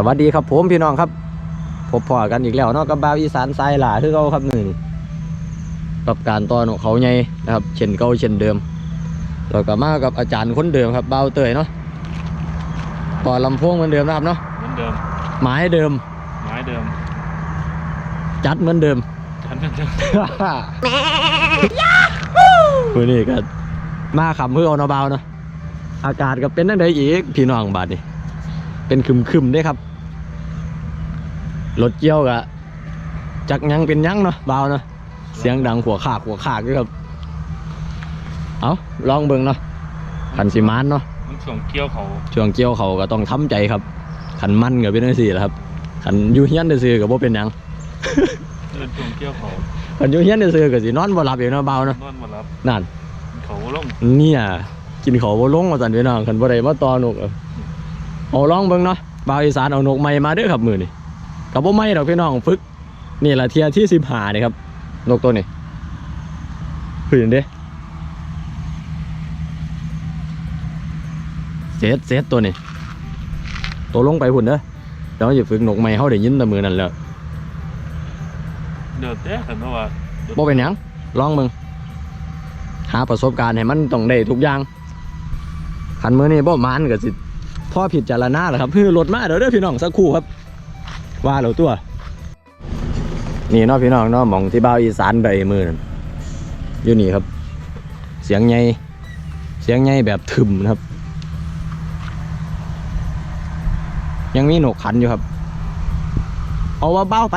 สวัสดีครับผมพี่น้องครับพบพอกันอีกแล้วเนาะกับบ่าวอีสานทรายหลาคือเขาครับนี่กับการตอนของเขาใหญ่นะครับ เช่นเก่าเช่นเดิมเราก็มากับอาจารย์คนเดิมครับบ่าวเตยเนาะต่อลำโพงเหมือนเดิมนะครับเนาะเหมือนเดิมไม้เดิมไม้เดิม จัดเหมือนเดิมฉันเหมือนเดิมมือนี้ก็มาขับเพื่อเอาเนาะเบาเนาะอากาศก็เป็นนั่นใดอีกพี่น้องบาดนี่เป็นคึมคึมๆเด้ครับ รถเกี่ยวกะจักหยังเป็นหยังเนาะเบาเนาะเสียงดังหัวขากหัวขากด้วยครับ เอาลองเบิ่งเนาะขันสิมานเนาะมันส่งเกี้ยวเขาช่วงเกี่ยวเขาก็ต้องทำใจครับขันมันก็เป็นจังซี่แหละครับขันอยู่เฮียนซื่อๆก็บ่เป็นหยังเดินส่งเกี้ยวเขาขันอยู่เฮียนซื่อๆก็สินอนบ่หลับอยู่เนาะเบาเนาะนอนมารับนั่นเขาลงเนี่ยกินเขาวบ่ลงว่าซั่นพี่น้องคันบ่ได้มาตอนกเอาเอาลองเบิ่งเนาะบ่าวอีสานเอานกใหม่มาเด้อครับมื้อนี้ ก็บ่ใหม่ดอกพี่น้องฝึก นี่ล่ะเทียที่15นี่ครับ นกตัวนี้เห็นเด้เซตเซตตัวนี้ ตัวลงไปพุ่นเด้อเดี๋ยวจะฝึกนกใหม่เฮาได้ยินแต่มื้อนั้นแหล้วเดือดเด้แต่ว่าบ่เป็นหยังลองมึงหาประสบการณ์ให้มันต้องได้ทุกอย่างคันมื้อนี้บ่มานก็สิพ่อผิดจารณาแหละครับคือรถมาเดี๋ยวเด้อพี่น้องสักครู่ครับ ว่าแล้วตัว นี่นาะพี่น้องนาะหม่องที่บ้าอีสานได้มือนั่นอยู่นี่ครับ เสียงใหญ่เสียงใหญ่แบบถึมนะครับ ยังมีหนกขันอยู่ครับ เอาว่าเบ้าไป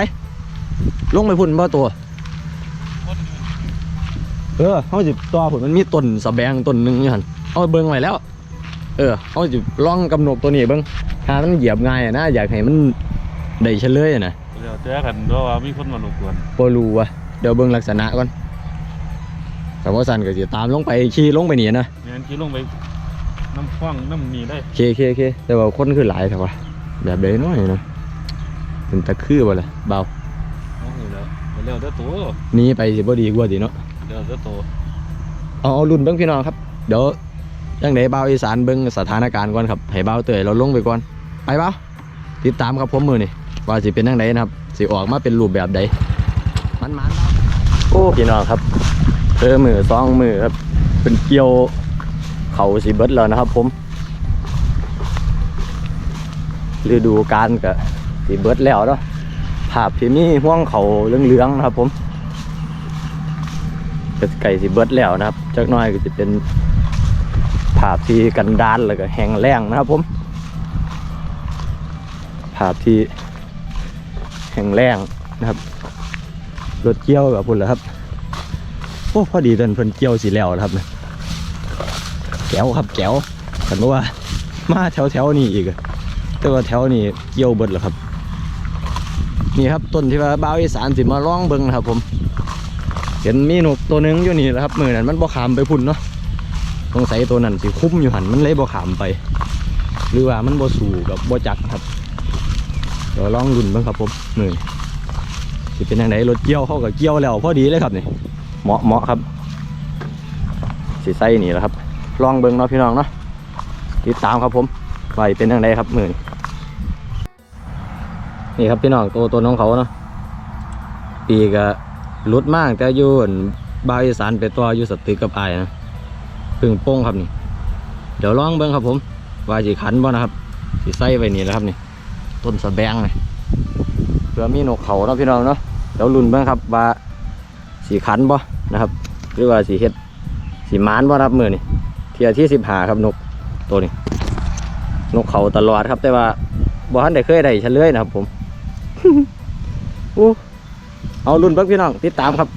ลงไปพุ่นบ่ตัว เออเขาจิตัวผมมันมีต้นสะแบงต้นหนึ่งอยู่หันเอาไปเบิ้งไว้แล้ว เออเขาจิลองกำหนดตัวนี้เบิ้งถ้ามันเหยียบง่ายนะอยากให้มัน ได้เฉลยอะนะเดือดเด้กันเพราะว่ามีคนมาหลบกวนพอรู้วะเดี๋ยวเบิ้งลักษณะก่อนแต่ว่าสันก็จะตามลงไปขี่ลงไปนี่นะงั้นขี่ลงไปน้ำคว้างน้ำนี่ได้ เคเคเคแต่ว่าคนคือหลายแต่ว่าแบบเด้น้อยนะเป็นตะคือบ่ล่ะเบาโอ้โหแล้วเร็วเด้อตัวหนี้ไปสิบ่ดีกว่าดีเนาะเร็วเด้อตัวเอาเอารุ่นเบิ้งพี่น้องครับ เดี๋ยวยังไงเบาอีสานเบิ้งสถานการณ์ก่อนครับให้เบาเตยเราลงไปก่อนไปเบาติดตามครับผมมือนี่ ว่าสิเป็นยังไงนนะครับสิออกมาเป็นรูปแบบใดมันมันโอ้พี่น้องครับเออมือสองมือครับ เป็นเกี่ยวเขาสีเบิดแล้วนะครับ ผมฤดูกาลกับสีเบิดแล้วเนาะภาพที่นี่ห่วงเขาเหลืองๆนะครับ ผมก็ไก่สิเบิดแล้วนะครับจักน้อยก็จะเป็นภาพที่กันดานแล้วก็แห้งแล้งนะครับ ผมภาพที่ แห้งแล้งนะครับรถเกี่ยวกับพุ่นแหละครับโอ้พอดีตอนเพิ่นเกี่ยวสีแล้วนะครับแก้วครับแก้วกันว่ามาแถวแถวๆนี้อีกแต่ว่าแถวนี้เกี่ยวเบิดแล้วครับ นี่ครับต้นที่ว่าบ้าวอีสานสิมาล่องเบิงนะครับ ผม เห็นมีนกตัวหนึงอยู่นี่แหละครับมือนั้นมันบ่ขามไปพุ่นเนาะสงสัยตัวนั้นสิคุ้มอยู่หันมันเลยบ่ขามไป หรือว่ามันบ่สู่กับบ่จักครับ เดี๋ยวลองรุ่นบ้างครับผมมือสิเป็นยังไงรถเกี่ยวเข้าก็เกี่ยวแล้วพอดีเลยครับนี่เหมาะเหมาะครับสิใส่นี่แหละครับ ลองเบิ่งเนาะพี่น้องเนาะติดตามครับผมไว้เป็นยังไงครับมือนี้นี่ครับพี่น้องตัวตัวน้องเขาเนาะปีกะรุดมากแต่ยู่นบาวอีสานไปตัวอยู่สตึกกับไอายนะพึ่งโป้งครับนี่ เดี๋ยวลองเบิ้งครับผมว่าสิขันบ่นะครับสิใส่ไว้นี่แหละครับนี่ ต้นสะแบงเลยเพื่อมีนกเขาเนาะพี่น้องเนาะเดี๋ยวลุ้นเบิ้งครับว่าสีขันบ่นะครับ หรือว่าสีเฮ็ดสีมานบ่รับมือนี่เทียที่สิบหาครับนกตัวนี้ นกเขาตลอดครับ แต่ว่าบ่ทันได้เคยได้เฉลยนะครับผมอู้เอารุ่นเบิ้งพี่น้องติดตามครับ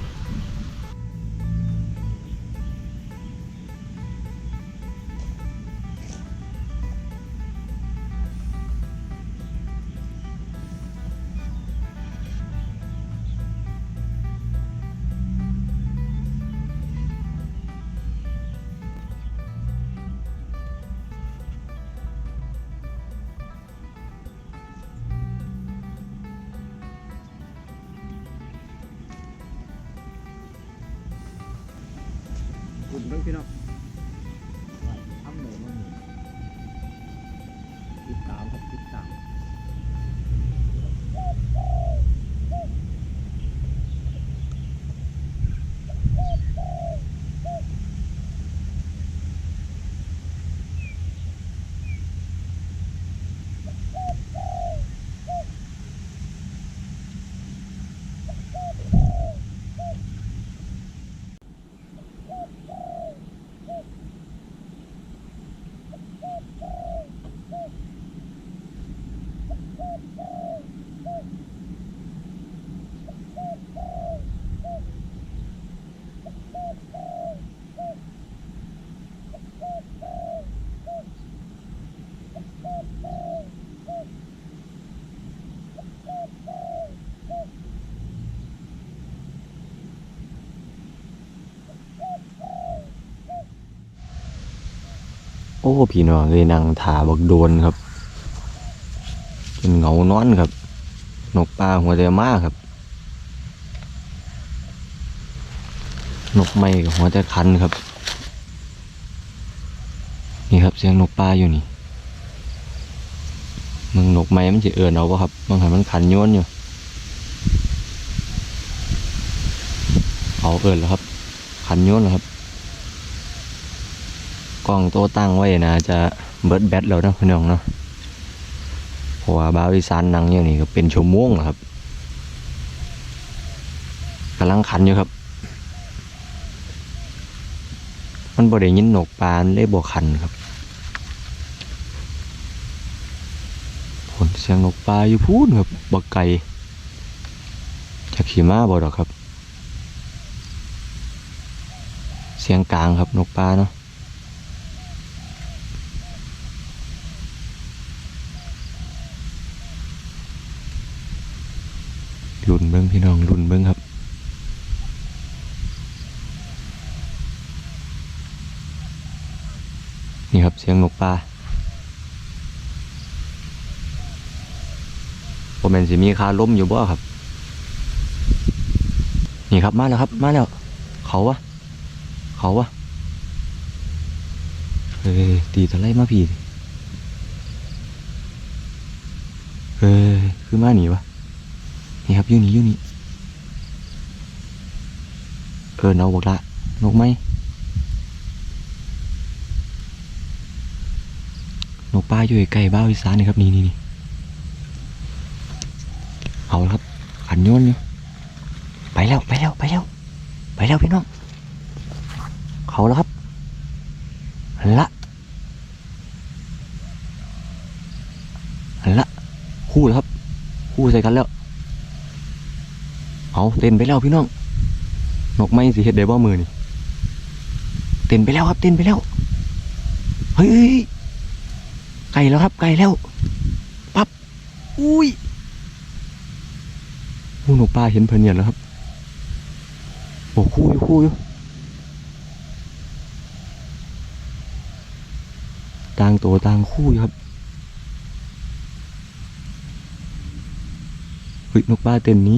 โอ้ พี่น้องเลยนั่งถาบักโดนครับจนเหงานอนครับ นกปลาหัวแต่มากครับ นกไม่กับหัวแต่คันครับ นี่ครับเสียงนกปลาอยู่นี่มึงนกไม้มันจะเอื่อนเอาปะครับบางหันมันขันโยนอยู่ เอาเอื่อนแล้วครับ ขันโยนแล้วครับ กล้องโตตั้งไว้นะจะเบิดแบตแล้วนะพี่น้องเนาะเพราะว่าบาวอีสานนังอย่างนี้ก็เป็นชั่วโมงครับกำลังขันอยู่ครับ มันบ่ได้ยินหนกปลานเลยบ่ขันครับผลเสียงนกปลาอยู่พูนครับบ่ไกลจากขี่ม้าบ่ดอกครับ เสียงกลางครับนกปลาเนาะ ลุ่นเบิ้งพี่น้องลุ่นเบิ้งครับ นี่ครับเสียงนกปลาผมเป็นสิมีคาล้มอยู่บ่ครับ นี่ครับมาแล้วครับ มาแล้ว เขาวะเขาวะเฮ้ยตีตะไลมาพี่เฮ้ยคือมาหนีวะนี่ครับยู่นี่ยู่นี่เออเอาบอกละนกไหม นกป้าอยู่ใกล้บ้าวอีสานนี่ครับนี่นี่นเอาละครับขันโยนอยู่ไปแล้วไปแล้วไปแล้วไปแล้วพี่น้องเขาแล้วครับละละคู่แล้วครับคู่ใส่กันแล้วเอาเต้นไปแล้วพี่น้องนกไม้สิเฮ็ดได้บ่มือนี่เต้นไปแล้วครับเต้นไปแล้วเฮ้ย ไก่แล้วครับ ไก่แล้ว ปั๊บ อุ้ยโอ้นกปลาเห็นเพิ่นเนี่ยแล้วครับ โอ้คู่อยู่คู่อยู่ต่างตัวต่างคู่อยู่ครับเฮ้ยนกปลาเต้นหนี้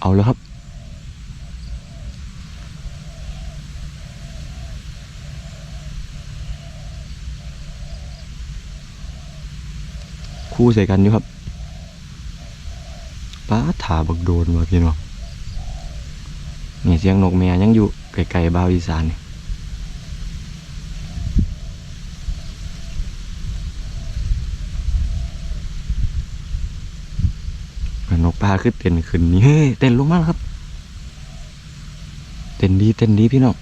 เอาแล้วครับ คู่ใส่กันอยู่ครับป้าถาบักโดนว่ะพี่น้องนี่เสียงนกแม่ยังอยู่ไกลๆบ้าวอีสานนี่นกปลาขึ้นเต้นขึ้นนี่เฮ้ยเต้นลงมาแล้วครับ เต้นดีเต้นดีพี่น้อง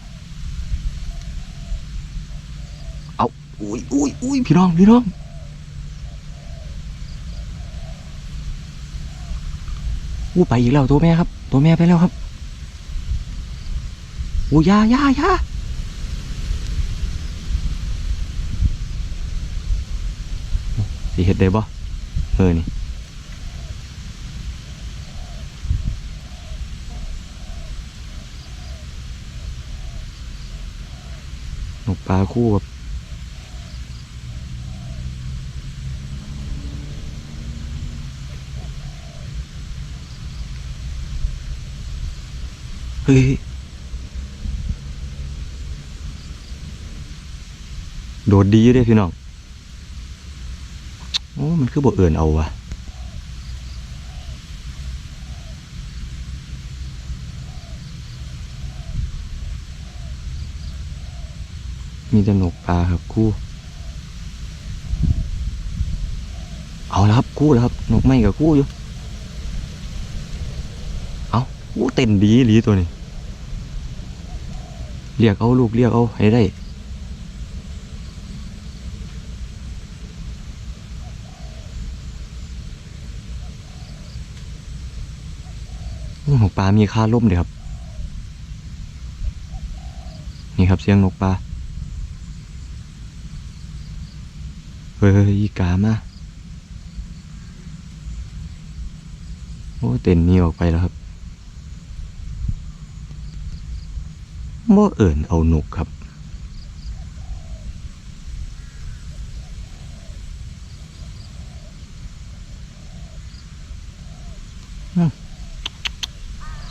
เอาอุ้ยอุ้ยอุ้ยพี่น้องพี่น้อง อู้ไปอีกแล้วตัวแม่ครับ ตัวแม่ไปแล้วครับอู้ยายายาสิเห็ดได้บ่เออนี่นกปลาคู่ครับ เฮ้ยโดดดีเด้พี่น้อง โอ้ มันคือบ่เอินเอาวะมีแต่นกปลาครับคู่ เอาแล้วครับคู่แล้วครับ นกไม่กับคู่อยู่ อู้เต้นดีหลีตัวนี้เรียกเอาลูกเรียกเอาให้ได้โอ้นกปลา มีค่าล่มเลยครับ นี่ครับเสียงนกปลา เฮ้ยอีกามา โอ้ เต้นหนี้ออกไปแล้วครับ บ่เอิ่นเอาหนุกครับ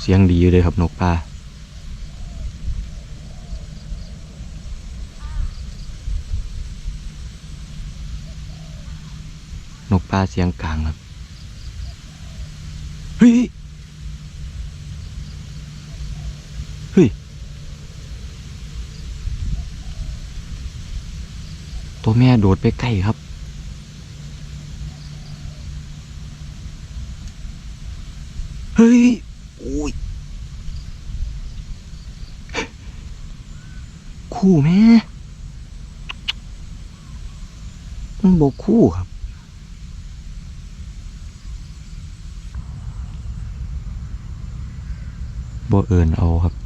เสียงดีอยู่เลยครับนกปลาปลาเสียงกลางครับ ตัวแม่โดดไปใกล้ครับ เฮ้ยโอ้ยคู่แม่มันบอกคู่ครับบ่เอินเอาครับ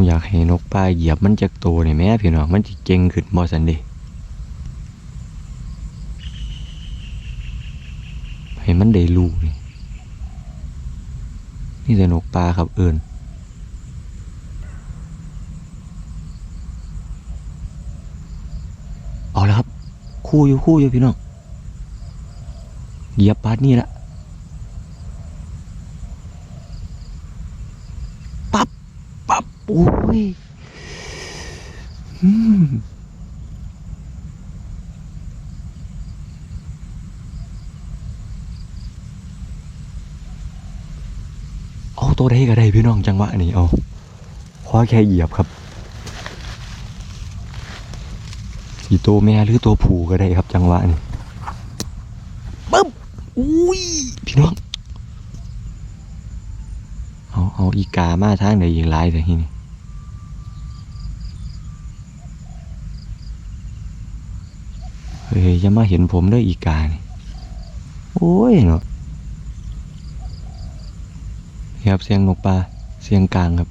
ผมอยากให้นกป้าเหยียบมันจากตัวนี่แม่พี่น้องมันจะเก่งขึ้นบ่สันเดให้มันได้ลูกนี่นี่แต่นกปลาครับเอินเอาแล้วครับ คู่อยู่คู่อยู่พี่น้องเหยียบปาดนี่ละปับปับ โอ้ยอืมเอาตัวใดก็ได้พี่น้องจังหวะนี้เอาขอแค่เหยียบครับสีตัวแม่หรือตัวผูก็ได้ครับ จังหวะนี้ปึ๊บอุ้ยพี่น้องเอาเอาอีกามาทางไหนอีกหลายแต่ที่นี่ เฮ้ยอย่ามาเห็นผมด้วยอีกานี่โอ้ยเนาะครับเสียงนกปลาเสียงกลางครับ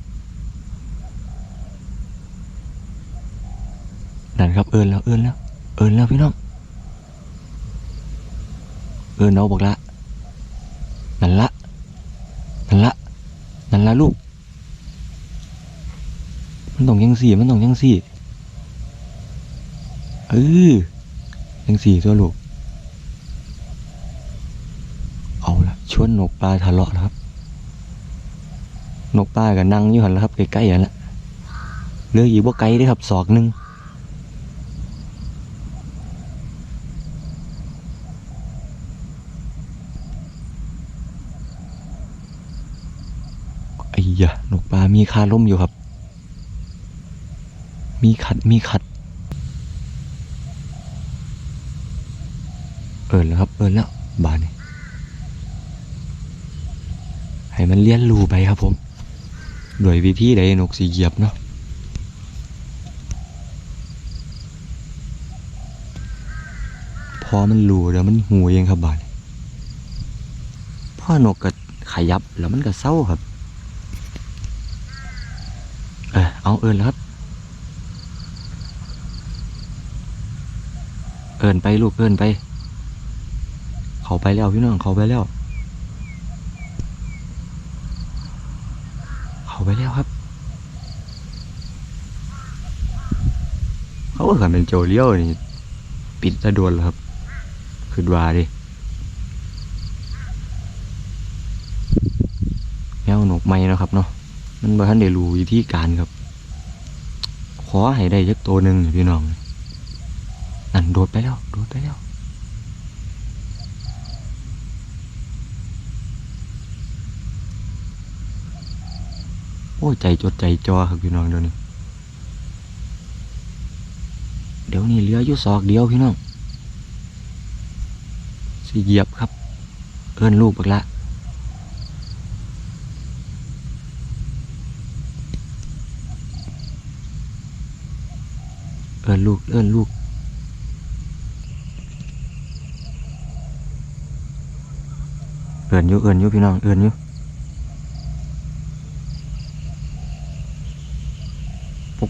นั่นครับเอินแล้วเอินแล้ว เอินแล้วพี่น้องเออน้องบอกละนั่นละนั่นละนั่นละลูก มันต้องยังสี่มันต้องยังสี่เออ ยังสี่ตัวลูก เอาละชวนนกปลาทะเลาะแล้วครับ นกปลาก็นั่งอยู่หันแล้วครับใกล้ๆกันละเลืออีกว่าไกลเด้ครับศอกหนึ่งไอ้ยะนกปลามีคาล่มอยู่ครับ มีขัดมีขัด เอินแล้วครับ เอินแล้วบานนี่ให้มันเลี้ยนรูไปครับผมโดยวิธีใดนกสีเหยียบเนาะพอมันรูเดี๋ยวมันหูเองครับบานพ่อนกก็ขยับแล้วมันก็เศร้าครับเออเอาเอินแล้วครับเอินไปลูกเอินไป เขาไปแล้วพี่น้องเขาไปแล้ว เขาไปแล้วครับ เขาก็ขันเป็นโจเลี้ยวนี่ปิดตะดวนแล้วครับ คือดวาดิแมวหนกไม้นาะครับเนาะมันบ่ทันได้รู้วิธีการครับ ขอให้ได้จักตัวหนึ่งนี่พี่น้อง นั่นโดดไปแล้ว โดดไปแล้ว โอ้ยใจจดใจจอครับพี่น้องเดี๋ยวนี้เดี๋ยวนี้เหลืออยู่ศอกเดียวพี่น้องสิเหยียบครับ เอิ้อนลูกบักละเอินลูกเอินลูกเอินอยู่เอินอยู่พี่น้องเอินอยู่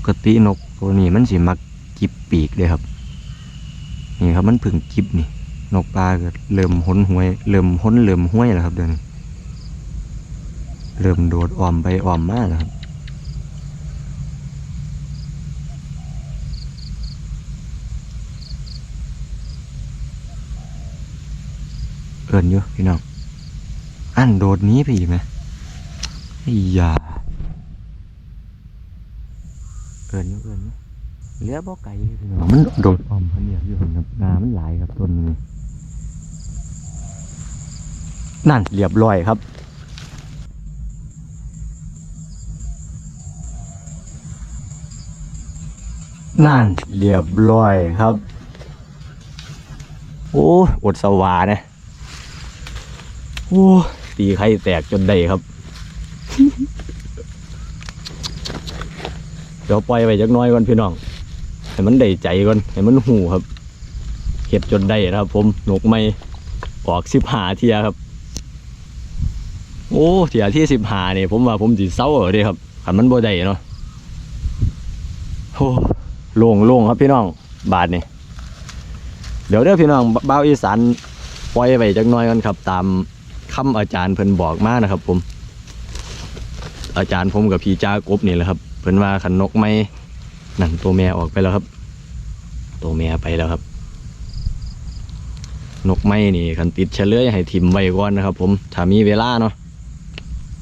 กตินกตัวนี้มันสิมักจิบปีกเลยครับ นี่ครับมันเพึ่งจิบนี่ นกปลาก็เริ่มหนหวย เริ่มหนเริ่มห้วยแล้วครับเดี๋ยวนี้เริ่มโดดอ้อมไปอ้อมมาแล้วครับเอินอยู่พี่น้องอันโดดนี้ไปอีกไหมไอ้ยา เอินอยู่เอินอยู่เหลือบ่ไก่พี่น้องมันโดดอ้อมพันเนี่ยอยู่ครับงามันหลายครับต้นนี้นั่นเรียบร้อยครับนั่นเรียบร้อยครับ โอ้อดสวานะโอ้ตีไข่แตกจนได้ครับ เดี๋ยวปล่อยไปจักน้อยก่อนพี่น้อง ให้มันได้ใจก่อน ให้มันหูครับเห็ดจนได้นะครับ ผมหนกไม่ออกสิบหาเทียครับ โอ้เทียที่สิบหาเนี่ยผมว่าผมสิเศร้าเหรอเด้ครับขันมันบ่ได้เนาะโอ้โล่งโล่งครับพี่น้อง บาทนี่เดี๋ยวเด้อพี่น้องบ่าวอีสานปล่อยไปจักน้อยก่อนครับ ตามคำอาจารย์เพิ่นบอกมานะครับ ผม อาจารย์ผมกับพี่จ้ากบนี่แหละครับ เพิ่นว่าขันนกไม่นั่นตัวแม่ออกไปแล้วครับ ตัวแม่ไปแล้วครับ นกไม้นี่ขันติดเฉลยให้ทิมไว้ก่อนนะครับ ผมถ้ามีเวลาเนาะ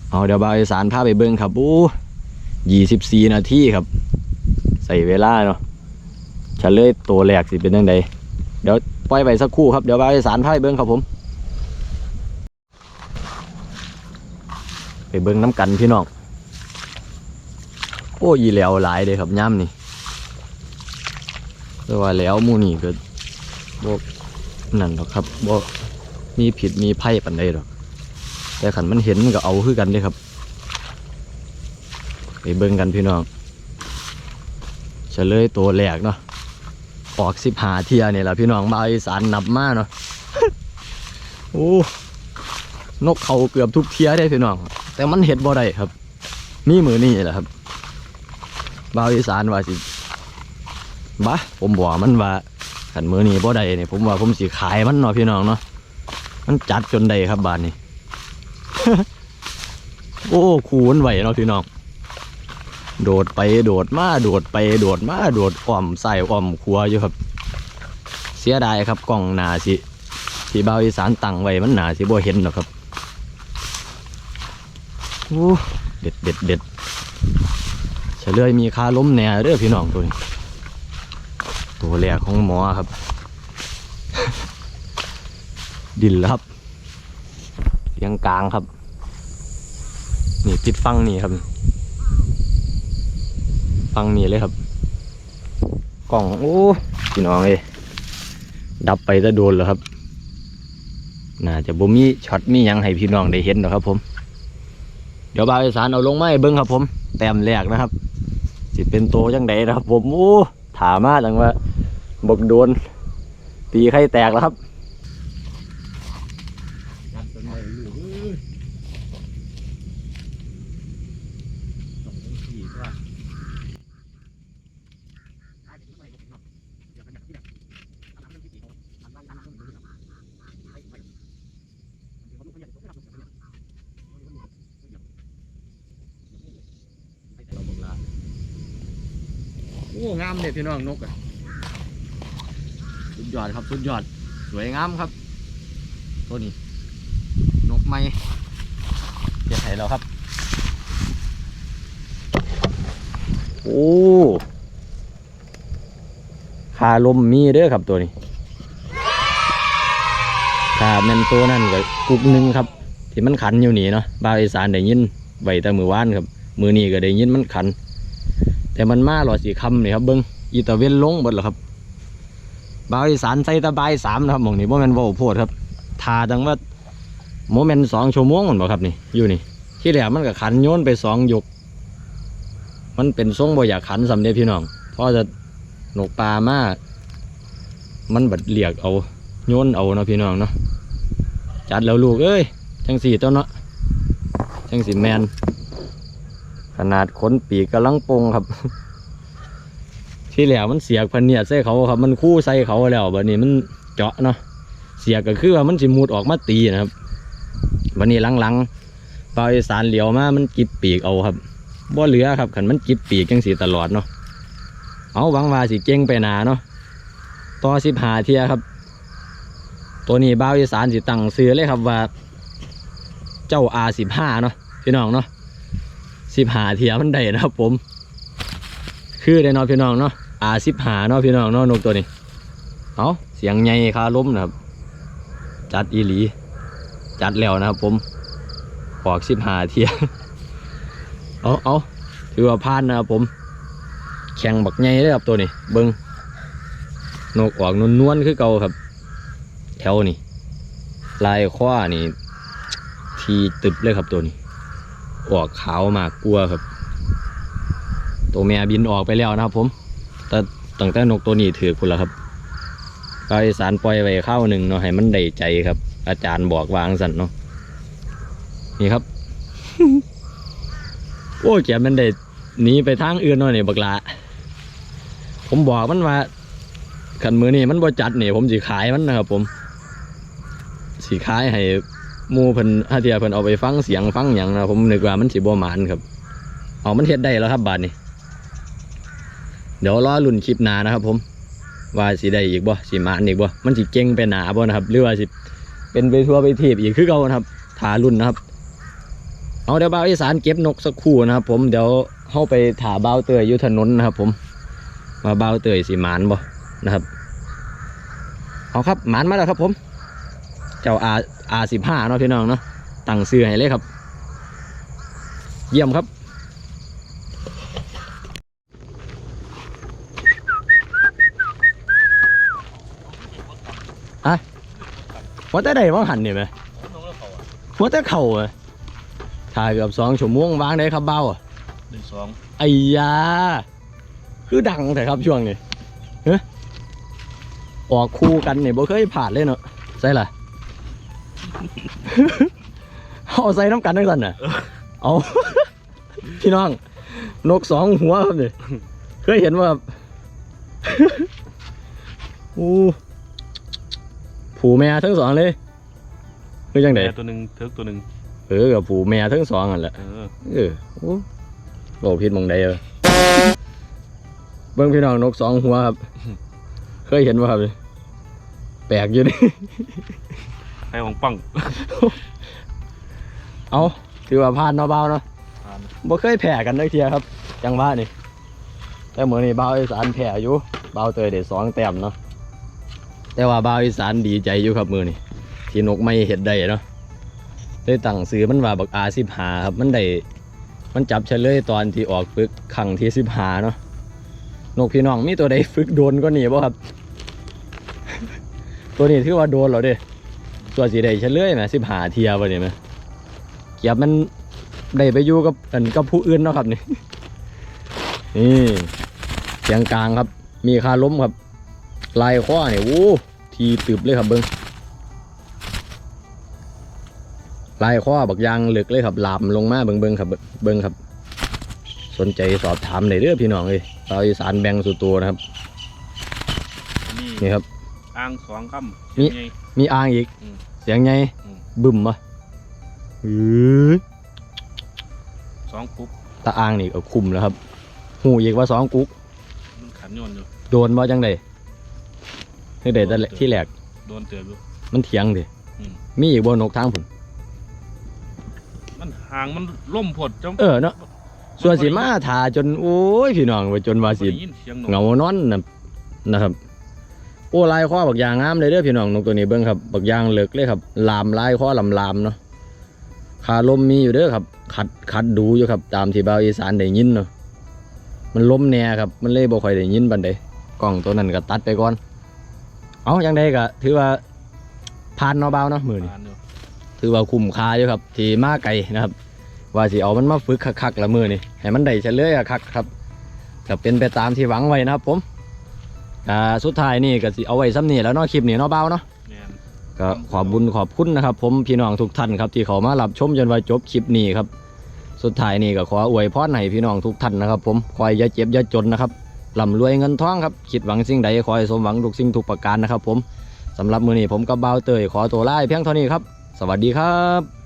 เอาเดี๋ยวบาวสานพาไปเบิ้งครับอู้ยี่สิบสี่นาทีครับ ใส่เวลาเนาะเฉลยตัวแรกสิเป็นยังไงเดี๋ยวปล่อยไปสักครู่ครับเดี๋ยวบาวสานพาไปเบิ้งครับผม ไปเบิ้งน้ำกันพี่น้อง โอ้ยแล้วหลายเลยครับย่ำนี่แต่ว่าแล้วมูนี่ก็บกนั่นหรอกครับบกมีผิดมีไพ่ปันใดหรอก แต่ขันมันเห็นมันก็เอาคือกันเด้ครับไปเบิ่งกันพี่น้องเฉลยตัวแรกเนาะออกสิบหาเทียนี่แหละพี่น้องบาอีสานนับมากเนาะโอ้นกเขาเกือบทุกเทียได้พี่น้อง แต่มันเห็ดบ่ได้ครับนี่มือนี่แหละครับ บาวอีสานว่าสิบ้าผมบอกมันว่าขันมือนี้บ่ได้เนี่ยผมว่าผมสิขายมันเนาะพี่น้องเนาะมันจัดจนได้ครับบานนี้ โอ้คูมันไหวเนาะพี่น้องโดดไปโดดมาโดดไปโดดมาโดดอ้อมใส่อ้อมครัวอยู่ครับ เสียดายครับกล้องหนาสิที่บาวอีสานตั้งไว้มันหนาสิบ่เห็นหรอกครับโอ้เด็ดเด็ดเด็ด เฉลยมีคาล้มแหน่เด้อพี่น้องตัวนี้ตัวแรกของหมอครับ ดินครับเลียงกลางครับ นี่ติดฟังนี่ครับ ฟังนี่เลยครับ กล่องโอ้พี่น้องเอ้ดับไปจะโดนแล้วครับ น่าจะบ่มีช็อตมียังให้พี่น้องได้เห็นหรอครับผม เดี๋ยวบาวอีสานเอาลงไม้เบิ้งครับผม แต้มแรกนะครับ สิเป็นโตยังไดนะครับ ผมโอ้ถามมาจังว่าบกโดนตีไข่แตกแล้วครับ จัดจนได้ลูกเอ้ยต้องต้องขี่ว่า โอ้งามเนี่ยพี่น้องนกอะสุดยอดครับสุดยอด สวยงามครับ ตัวนี้ นกไม้เจ็บไห้แล้วครับ โอ้ขาลมมีเด้อครับตัวนี้ขาแมนตัวนั่นก็กุกหนึ่งครับ ที่มันขันอยู่นี่เนาะบาวอีสานได้ยินไว้แต่มือว่านครับ มือนี้ก็ได้ยินมันขัน แต่มันมาหลอดสีคำนี่ครับเบิ้งอีตะเวนลงหมดแล้วครับบาวอีสานใส่ตะบายสามนะครับหมองนี้โมเมนโวาโพดครับทาจังว่าโมเมนสองชั่วโมงมันบ่ครับนี่อยู่นี่ ที่แรกมันก็ขันโยนไปสองยก มันเป็นทรงบ่อยากขันสำเร็จพี่น้องเพราะจะหนกปลามากมันบัดเหลียกเอาโยนเอาเนาะพี่น้องเนาะจัดแล้วลูกเอ้ยจังสี่เจ้าเนาะจังสี่แมน ขนาดขนปีกกำลังปงครับ ที่แหลวมันเสียกพันเนี่ยใส่เขาครับ มันคู่ใส่เขาแล้วบัดนี้มันเจาะเนาะเสียกก็คือว่ามันสิมุดออกมาตีนะครับบัดนี้หลังๆปลาอีสานเหลียวมามันกิบปีกเอาครับบ่เหลือครับขันมันกิบปีกจังสีตลอดเนาะเอาหวังว่าสิเก่งไปหนาเนาะต่อสิบหาเทียครับ ตัวนี้บ้าอีสานสิตั้งซื้อเลยครับว่า เจ้า R15 เนาะพี่น้องเนาะ 15เทียมันได้นะครับผม คือได้นาะพี่น้องเนาะ R15 เนาะพี่น้องเนาะนกตัวนี้เอาเสียงใหญ่คาล้มนะครับ จัดอีหลี จัดแล้วนะครับผมออก15เทียเอาเอาถือว่าพานนะครับผม แข่งบักใหญ่เลยครับตัวนี้ เบิงนกออกนวลๆคือเก่าครับ แถวนี้ลายคว้านี่ ทีตึบเลยครับตัวนี้ ออกขาวมากกลัวครับ ตัวแม่บินออกไปแล้วนะครับ ผมแต่ตั้งแต่นกตัวนี้ถือคุณแล้วครับปลาอีสานปล่อยไว้เข้าหนึ่งเนาะให้มันได้ใจครับ อาจารย์บอกวางสันเนาะนี่ครับ โอ้แกมันได้หนีไปทางอื่นเนาะนี่บักละผมบอกมันว่าขันมือนี่มันบ่จัดนี่ผมสิขายมันนะครับผมสิขายให้ มูเพิ่นถ้าเทียเพิ่นเอาไปฟังเสียงฟังหยังนะผมนึกว่ามันสิบ่หมานครับ เอามันเฮ็ดได้แล้วครับบาดนี้ เดี๋ยวรอรุ่นคลิปหน้านะครับ ผม ว่าสิได้อีกบ่สิหมานอีกบ่มันสิเก่งไปหนาบ่นะครับ หรือว่าสิเป็นไปทั่วไปทีบอีกคือเก่านะครับถารุ่นนะครับ เอาเดี๋ยวบ่าวอีสานเก็บนกสักคู่นะครับ ผมเดี๋ยวเข้าไปถาบ่าวเตยอยู่ถนนนะครับ ผมว่าบ่าวเตยสิหมานบ่นะครับ เอาครับหมานมาแล้วครับผม เจ้าอา อาสิบห้าเนาะพี่น้องเนาะตั้งซื้อให้เลยครับ เยี่ยมครับอะว่าแต่ใดว่างหันนี่ไหมว่าแต่เข่าไหมถ่ายเกือบสองชั่วโมงวางได้ครับเบ้าอะหนึ่งสองไอ้ยาคือดังแต่ครับช่วงนี้เฮ้ยออกคู่กันเนี่ยบ่เคยผ่านเลยเนาะใช่ล่ะ เอาใส่น้ำกันทั้งสันน่ะ เอา พี่น้อง นกสองหัวครับนี่เคยเห็นว่าอู้ผูแม่ทั้งสองเลยคือจังไดแม่ตัวหนึ่งเทิร์กตัวหนึ่งเออกับผูแม่ทั้งสองอันแหละเออเออโอ้บอกผิดหมองใดเออเบิ่งพี่น้องนกสองหัวครับ เคยเห็นว่าครับแปลกอยู่นี่ ให้ของปังเอาถือว่าผ่านเนาะเบาเนาะผ่านบ่เคยแพ้กันเลยเทียครับ จังว่านี่ แต่เหมือนนี่เบาอีสานแพ้อยู่เบาเตยได้สองแต้มเนาะแต่ว่าเบาอีสานดีใจอยู่ครับมือนี่ที่นกไม่เห็ดได้เนาะได้ตั้งซื้อมันว่าบักอาสิบหาครับ มันได้มันจับเฉลยตอนที่ออกฝึกครั้งที่สิบหาเนาะนกพี่น้องมีตัวใดฝึกโดนก็หนีบ่ครับ ตัวนี้ถือว่าโดนเหรอเด้ ตัวสีใดเฉลยไหมสิบหาเทียบเนี่ยไหมเกียบมันได้ไปอยู่กับอันกับผู้อื่นเนาะครับนี่นี่เสียงกลางครับ มีคาล้มครับ ลายข้อเนี่ยโอ้ทีตึบเลยครับเบิ้งลายข้อบักยางเหลึกเลยครับหลามลงมาเบิ้งเบิ้งครับเบิ้งครับ สนใจสอบถามได้เด้อพี่น้องเลยเราอีสานแบ่งสู่ตัวนะครับ นี่ครับ อ่างสองคมีำไง มีอ่างอีก อืมเสียงไง อืม บึ้มปะอือสองกุ๊บตาอ่างนี่ก็คุมแล้วครับ หูอีกว่าสองกุ๊ก มันขันโยนอยู่ โดนบ่จังไดคือได้แต่แรกที่แรกโดนเตือบอยู่ มันเถียงดิอืม มีอีกบนนกทางผมมันห่างมันล่มผดจังเออเนาะส่วนสีมาถาจนโอ้ยพี่น้องว่าจนว่าสิบ่ได้ยินเสียงนกเหงานอนนะนะครับโอ้ลายข้อบักยางงามเลยเด้อพี่น้องนกตัวนี้เบิ้งครับบักยางเหลือกเลยครับลามลายข้อลำลามเนาะขาลมมีอยู่เด้อครับ ขัดขัดดูอยู่ครับ ตามที่บ่าวอีสานได้ยินเนาะมันลมแน่ครับมันเลยบ่ค่อยได้ยินบันไดกล้องตัวนั้นก็ตัดไปก่อน เอาอย่างใดก็ถือว่าผ่านเนาะบ่าวเนาะมือนี้ผ่านอยู่ถือว่าคุ้มค่าอยู่ครับ ที่มาไกลนะครับ ว่าสิเอามันมาฝึกคักๆละมือนี่ให้มันได้เฉลยอะคักครับก็เป็นไปตามที่หวังไว้นะครับผม อ่าสุดท้ายนี่ก็สิเอาไว้ซ้ำนี่แล้วเนาะคลิปนี้เนาะเบาเนาะแม่นก็ขอบบุญขอบคุณนะครับ ผมพี่น้องทุกท่านครับที่เขามารับชมจนว่าจบคลิปนี้ครับ สุดท้ายนี่ก็ขออวยพรให้พี่น้องทุกท่านนะครับ ผมคอยอย่าเจ็บอย่าจนนะครับร่ำรวยเงินทองครับคิดหวังสิ่งใดขอให้สมหวังทุกสิ่งทุกประการนะครับ ผมสำหรับมือนี้ผมกับเบาเตยขอตัวลาเพียงเท่านี้ครับ สวัสดีครับ